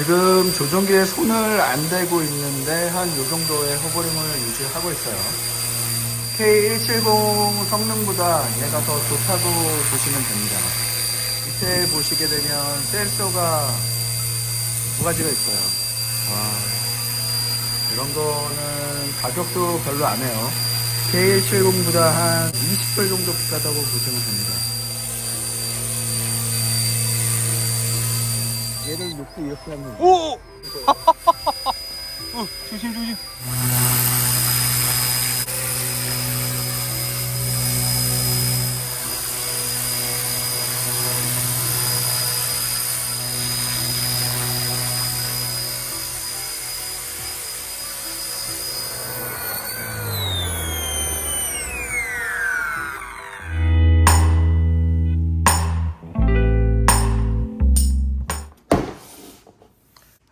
지금 조종기에 손을 안 대고 있는데 한요 정도의 호버링을 유지하고 있어요. K170 성능보다 얘가 더 좋다고 보시면 됩니다. 밑에 보시게 되면 셀소가 두 가지가 있어요. 와, 이런 거는 가격도 별로 안 해요. K170보다 한 20불 정도 비싸다고 보시면 됩니다. 이렇게 하면 오! 어, 조심 조심.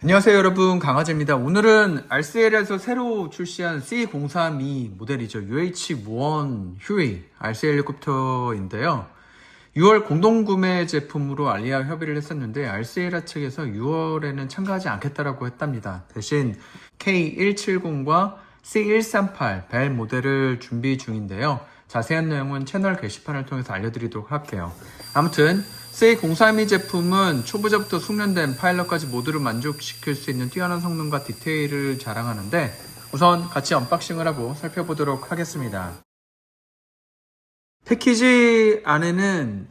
안녕하세요 여러분. 강화재입니다. 오늘은 RCL에서 새로 출시한 C032 모델이죠. UH-1 휴이 RCL 헬리콥터인데요. 6월 공동구매 제품으로 알리아 협의를 했었는데 RCL 측에서 6월에는 참가하지 않겠다라고 했답니다. 대신 K170과 C138 벨 모델을 준비 중인데요. 자세한 내용은 채널 게시판을 통해서 알려드리도록 할게요. 아무튼 C032 제품은 초보자부터 숙련된 파일럿까지 모두를 만족시킬 수 있는 뛰어난 성능과 디테일을 자랑하는데 우선 같이 언박싱을 하고 살펴보도록 하겠습니다. 패키지 안에는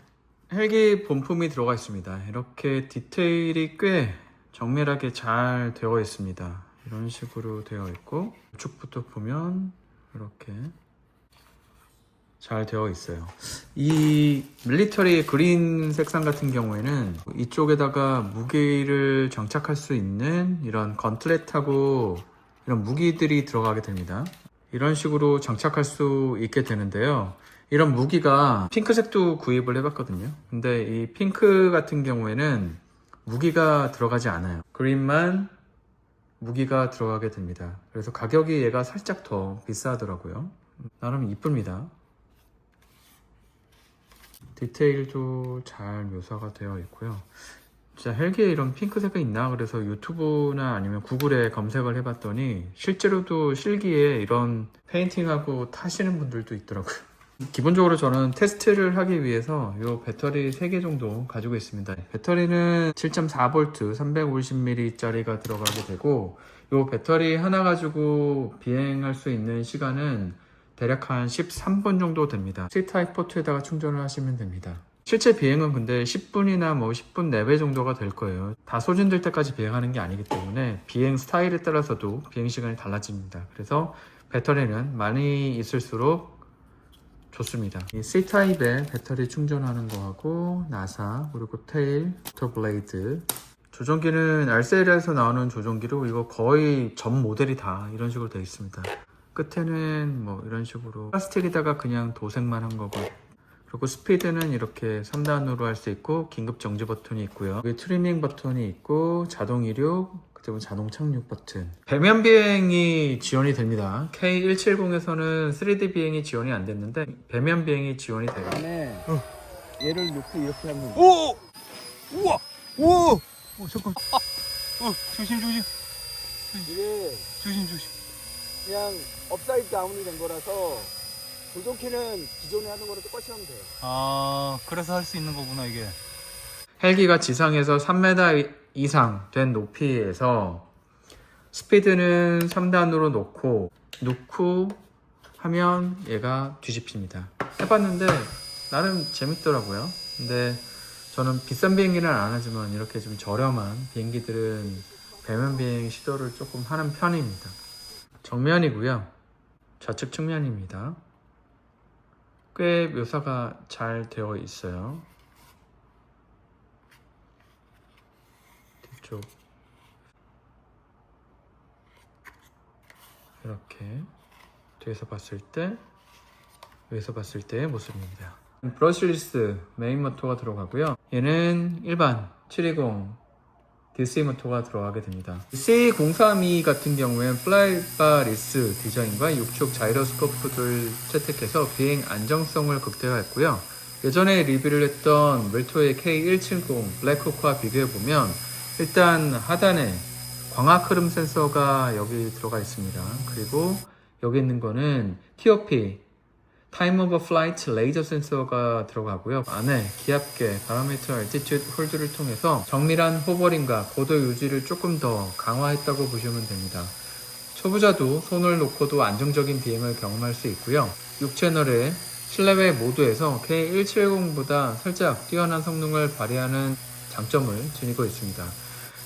헬기 본품이 들어가 있습니다. 이렇게 디테일이 꽤 정밀하게 잘 되어 있습니다. 이런 식으로 되어 있고 우측부터 보면 이렇게 잘 되어 있어요. 이 밀리터리 그린 색상 같은 경우에는 이쪽에다가 무기를 장착할 수 있는 이런 건틀렛하고 이런 무기들이 들어가게 됩니다. 이런 식으로 장착할 수 있게 되는데요. 이런 무기가 핑크색도 구입을 해봤거든요. 근데 이 핑크 같은 경우에는 무기가 들어가지 않아요. 그린만 무기가 들어가게 됩니다. 그래서 가격이 얘가 살짝 더 비싸더라고요. 나름 이쁩니다. 디테일도 잘 묘사가 되어 있고요. 진짜 헬기에 이런 핑크색이 있나 그래서 유튜브나 아니면 구글에 검색을 해봤더니 실제로도 실기에 이런 페인팅하고 타시는 분들도 있더라고요. 기본적으로 저는 테스트를 하기 위해서 이 배터리 3개 정도 가지고 있습니다. 배터리는 7.4V 350mAh짜리가 들어가게 되고 이 배터리 하나 가지고 비행할 수 있는 시간은 대략 한 13분 정도 됩니다. C타입 포트에다가 충전을 하시면 됩니다. 실제 비행은 근데 10분이나 뭐 10분 내외 정도가 될 거예요. 다 소진될 때까지 비행하는 게 아니기 때문에 비행 스타일에 따라서도 비행 시간이 달라집니다. 그래서 배터리는 많이 있을수록 좋습니다. 이 C타입의 배터리 충전하는 거하고 나사 그리고 테일, 터 블레이드 조종기는 RCL에서 나오는 조종기로 이거 거의 전 모델이 다 이런 식으로 되어 있습니다. 끝에는 뭐 이런 식으로 플라스틱에다가 그냥 도색만 한 거고 그리고 스피드는 이렇게 3단으로 할 수 있고 긴급 정지 버튼이 있고요 여기 트리밍 버튼이 있고 자동 이륙 그리고 자동 착륙 버튼 배면 비행이 지원이 됩니다 K170에서는 3D 비행이 지원이 안 됐는데 배면 비행이 지원이 돼요 안에 얘를 놓고 이렇게 하면 오! 우와! 오! 오, 잠깐. 어, 조심 조심. 이게 조심 조심. 그냥 업사이드 다운이 된 거라서 조종키는 기존에 하는 거랑 똑같이 하면 돼요. 아, 그래서 할 수 있는 거구나, 이게. 헬기가 지상에서 3m 이상 된 높이에서 스피드는 3단으로 놓고 놓고 하면 얘가 뒤집힙니다. 해봤는데 나름 재밌더라고요. 근데 저는 비싼 비행기는 안 하지만 이렇게 좀 저렴한 비행기들은 배면 비행 시도를 조금 하는 편입니다. 정면이고요. 좌측 측면입니다. 꽤 묘사가 잘 되어 있어요. 뒤쪽 이렇게 뒤에서 봤을 때 위에서 봤을 때의 모습입니다. 브러쉬리스 메인 모터가 들어가고요. 얘는 일반 720 DC 모터가 들어가게 됩니다. C032 같은 경우에는 플라이바 리스 디자인과 6축 자이로스코프를 채택해서 비행 안정성을 극대화했고요. 예전에 리뷰를 했던 웰토의 K170 블랙호크와 비교해보면 일단 하단에 광학 흐름 센서가 여기 들어가 있습니다. 그리고 여기 있는 거는 TOP 타임 오버 플라이트 레이저 센서가 들어가고요. 안에 기압계, 바로미터, 알티튜드 홀드를 통해서 정밀한 호버링과 고도 유지를 조금 더 강화했다고 보시면 됩니다. 초보자도 손을 놓고도 안정적인 비행을 경험할 수 있고요. 6채널의 실내외 모드에서 K170보다 살짝 뛰어난 성능을 발휘하는 장점을 지니고 있습니다.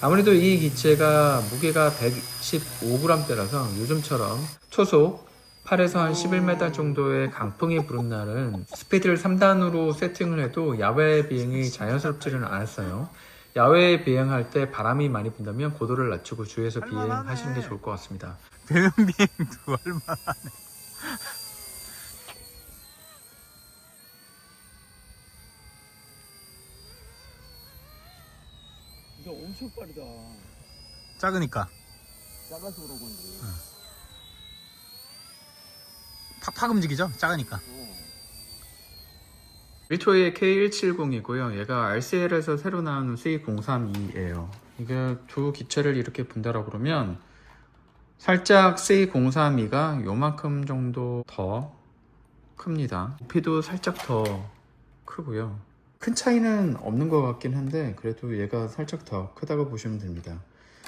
아무래도 이 기체가 무게가 115g대라서 요즘처럼 초속 8에서 한 11m 정도의 강풍이 부는 날은 스피드를 3단으로 세팅을 해도 야외 비행이 자연스럽지는 않았어요. 야외 비행할 때 바람이 많이 분다면 고도를 낮추고 주위에서 비행하시는 게 좋을 것 같습니다. 배면 비행도 얼마나 이거 엄청 빠르다. 작으니까 작아서 그런 건지. 팍팍 움직이죠 작으니까 어. 리토의 K170이고요. 얘가 RCL에서 새로 나온 C032예요. 이게 두 기체를 이렇게 본다라고 그러면 살짝 C032가 요만큼 정도 더 큽니다. 높이도 살짝 더 크고요. 큰 차이는 없는 것 같긴 한데 그래도 얘가 살짝 더 크다고 보시면 됩니다.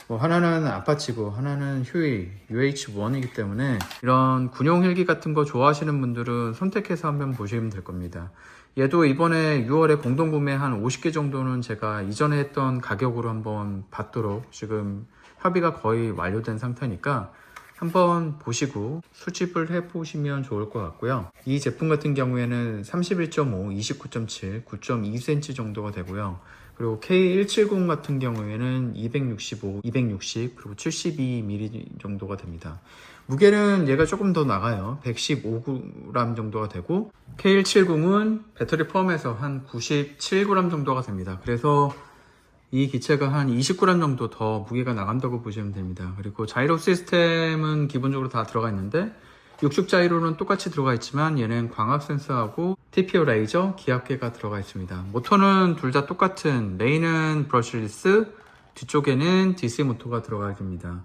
뭐 하나는 아파치고 하나는 휴이 UH1이기 때문에 이런 군용 헬기 같은 거 좋아하시는 분들은 선택해서 한번 보시면 될 겁니다. 얘도 이번에 6월에 공동 구매 한 50개 정도는 제가 이전에 했던 가격으로 한번 받도록 지금 협의가 거의 완료된 상태니까 한번 보시고 수집을 해 보시면 좋을 것 같고요. 이 제품 같은 경우에는 31.5, 29.7, 9.2cm 정도가 되고요. 그리고 K170 같은 경우에는 265, 260, 그리고 72mm 정도가 됩니다. 무게는 얘가 조금 더 나가요. 115g 정도가 되고 K170은 배터리 포함해서 한 97g 정도가 됩니다. 그래서 이 기체가 한 20g 정도 더 무게가 나간다고 보시면 됩니다. 그리고 자이로 시스템은 기본적으로 다 들어가 있는데 육축 자이로는 똑같이 들어가 있지만 얘는 광학 센서하고 TPO 레이저, 기압계가 들어가 있습니다. 모터는 둘 다 똑같은 메인은 브러쉬리스, 뒤쪽에는 DC 모터가 들어가 있습니다.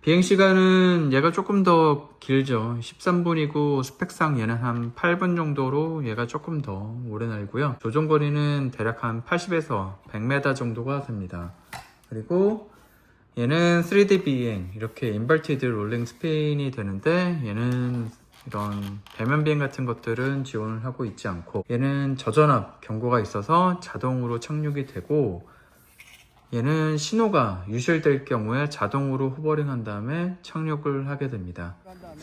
비행 시간은 얘가 조금 더 길죠. 13분이고 스펙상 얘는 한 8분 정도로 얘가 조금 더 오래 날고요. 조종 거리는 대략 한 80에서 100m 정도가 됩니다. 그리고 얘는 3D 비행 이렇게 인버티드 롤링 스핀이 되는데 얘는 이런 배면 비행 같은 것들은 지원을 하고 있지 않고 얘는 저전압 경고가 있어서 자동으로 착륙이 되고 얘는 신호가 유실될 경우에 자동으로 호버링 한 다음에 착륙을 하게 됩니다.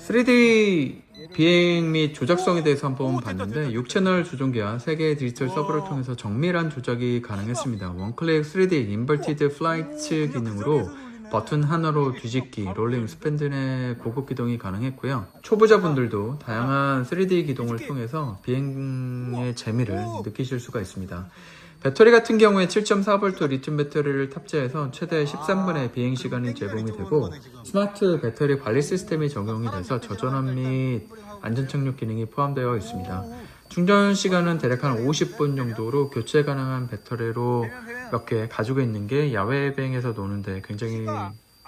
3D 비행 및 조작성에 대해서 한번 봤는데 6채널 조종기와 3개의 디지털 서버를 통해서 정밀한 조작이 가능했습니다. 원클릭 3D 인버티드 플라이트 기능으로 버튼 하나로 뒤집기, 롤링, 스팬든의 고급 기동이 가능했고요. 초보자분들도 다양한 3D 기동을 통해서 비행의 재미를 느끼실 수가 있습니다. 배터리 같은 경우에 7.4V 리튬 배터리를 탑재해서 최대 13분의 비행 시간이 제공이 되고 스마트 배터리 관리 시스템이 적용이 돼서 저전압 및 안전 착륙 기능이 포함되어 있습니다. 충전 시간은 대략 한 50분 정도로 교체 가능한 배터리로 몇 개 가지고 있는 게 야외 비행에서 노는데 굉장히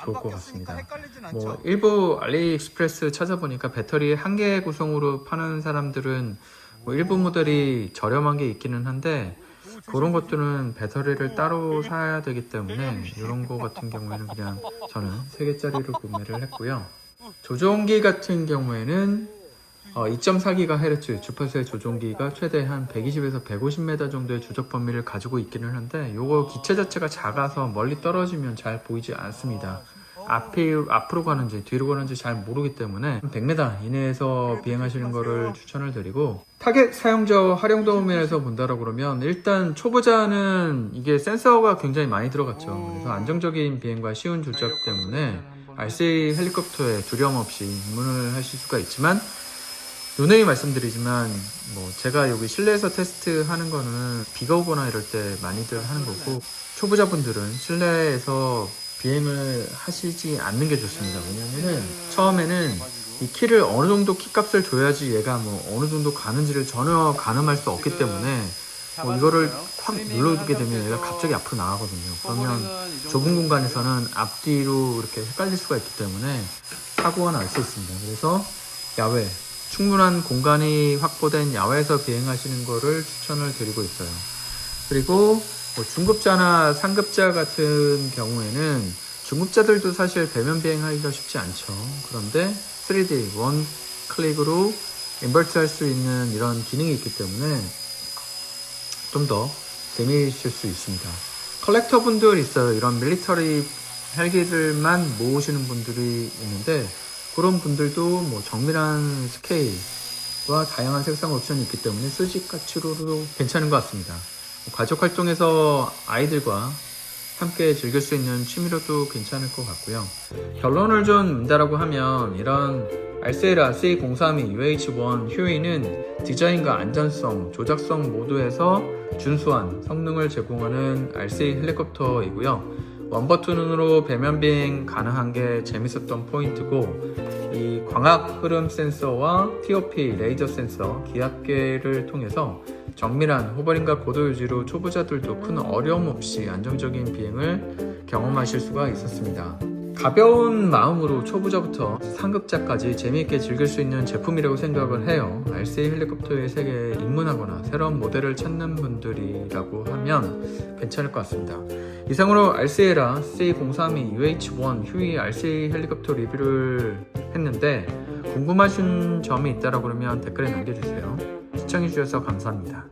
좋을 것 같습니다. 뭐 일부 알리익스프레스 찾아보니까 배터리 한 개 구성으로 파는 사람들은 뭐 일부 모델이 저렴한 게 있기는 한데 그런 것들은 배터리를 따로 사야 되기 때문에 이런 거 같은 경우에는 그냥 저는 3개짜리로 구매를 했고요. 조종기 같은 경우에는 어, 2.4GHz 주파수의 조종기가 최대 한 120에서 150m 정도의 조작 범위를 가지고 있기는 한데 이거 기체 자체가 작아서 멀리 떨어지면 잘 보이지 않습니다. 앞이, 앞으로 가는지 뒤로 가는지 잘 모르기 때문에 100m 이내에서 비행하시는 거를 추천을 드리고 타겟 사용자 활용도 면에서 본다라고 그러면 일단 초보자는 이게 센서가 굉장히 많이 들어갔죠. 그래서 안정적인 비행과 쉬운 조작 때문에 RC 헬리콥터에 두려움 없이 입문을 하실 수가 있지만 누누이 말씀드리지만 뭐 제가 여기 실내에서 테스트하는 거는 비가 오거나 이럴 때 많이들 하는 거고 초보자분들은 실내에서 비행을 하시지 않는 게 좋습니다. 왜냐면은 처음에는 이 키를 어느 정도 키 값을 줘야지 얘가 뭐 어느 정도 가는지를 전혀 가늠할 수 없기 때문에 어, 이거를 확 눌러두게 되면 얘가 갑자기 앞으로 나가거든요. 그러면 좁은 공간에서는 앞뒤로 이렇게 헷갈릴 수가 있기 때문에 사고가 날 수 있습니다. 그래서 야외, 충분한 공간이 확보된 야외에서 비행하시는 거를 추천을 드리고 있어요. 그리고 뭐 중급자나 상급자 같은 경우에는 중급자들도 사실 배면 비행하기가 쉽지 않죠. 그런데 3D 원 클릭으로 인버트 할 수 있는 이런 기능이 있기 때문에 좀 더 재미있을 수 있습니다. 컬렉터 분들 있어요. 이런 밀리터리 헬기들만 모으시는 분들이 있는데 그런 분들도 뭐 정밀한 스케일과 다양한 색상 옵션이 있기 때문에 수직 가치로도 괜찮은 것 같습니다. 가족 활동에서 아이들과 함께 즐길 수 있는 취미로도 괜찮을 것 같고요. 결론을 좀 문다라고 하면 이런 알세라 C032 UH1 휴이는 디자인과 안전성, 조작성 모두에서 준수한 성능을 제공하는 RC 헬리콥터이고요. 원버튼으로 배면 비행 가능한 게 재밌었던 포인트고 이 광학 흐름 센서와 TOP 레이저 센서 기압계를 통해서 정밀한 호버링과 고도 유지로 초보자들도 큰 어려움 없이 안정적인 비행을 경험하실 수가 있었습니다. 가벼운 마음으로 초보자부터 상급자까지 재미있게 즐길 수 있는 제품이라고 생각을 해요. RC 헬리콥터의 세계에 입문하거나 새로운 모델을 찾는 분들이라고 하면 괜찮을 것 같습니다. 이상으로 RC에라 C032 UH1 휴이 RC 헬리콥터 리뷰를 했는데 궁금하신 점이 있다라 그러면 댓글에 남겨주세요. 시청해주셔서 감사합니다.